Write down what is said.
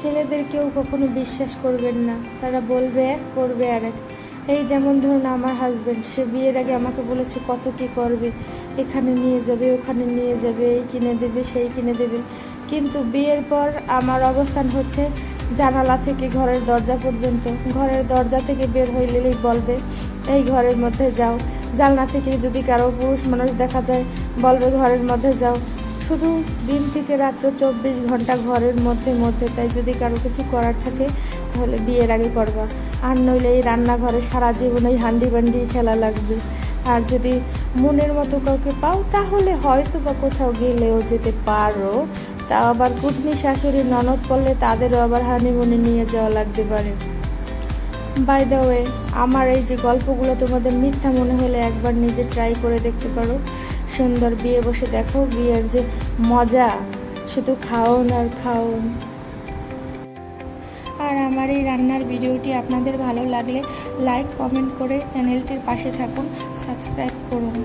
ছেলেদের কেউ কখনো বিশ্বাস করবেন না। তারা বলবে এক করবে আর এক এই যেমন ধরুন আমার হাজব্যান্ড সে বিয়ের আগে আমাকে বলেছে, কত কি করবে? এখানে নিয়ে যাবে, ওখানে নিয়ে যাবে, এই কিনে দেবে, সেই কিনে দেবে। কিন্তু বিয়ের পর আমার অবস্থান হচ্ছে জানালা থেকে ঘরের দরজা পর্যন্ত। ঘরের দরজা থেকে বের হইলেই বলবে, এই ঘরের মধ্যে যাও। জানলা থেকে যদি কারও পুরুষ মানুষ দেখা যায়, বলবে, ঘরের মধ্যে যাও। শুধু দিন থেকে রাত্র চব্বিশ ঘণ্টা ঘরের মধ্যে মধ্যে। তাই যদি কারও কিছু করার থাকে, তাহলে বিয়ের আগে করবা। আর নইলে এই রান্নাঘরে সারা জীবন এই হান্ডি বান্ডি খেলা লাগবে। আর যদি মনের মতো কাউকে পাও, তাহলে হয়তো বা কোথাও গেলেও যেতে পারো। তা আবার কুটনি শাশুড়ি, ননদ পড়লে তাদেরও আবার হানিমুনে নিয়ে যাওয়া লাগতে পারে। বাই দ্য ওয়ে আমার এই যে গল্পগুলো তোমাদের মিথ্যা মনে হলে একবার নিজে ট্রাই করে দেখতে পারো। সুন্দর বিয়ে বসে দেখো, বিয়ের যে মজা, শুধু খাওন আর খাওন আর আমার এই রান্নার ভিডিওটি আপনাদের ভালো লাগলে লাইক কমেন্ট করে চ্যানেলটির পাশে থাকুন সাবস্ক্রাইব করুন।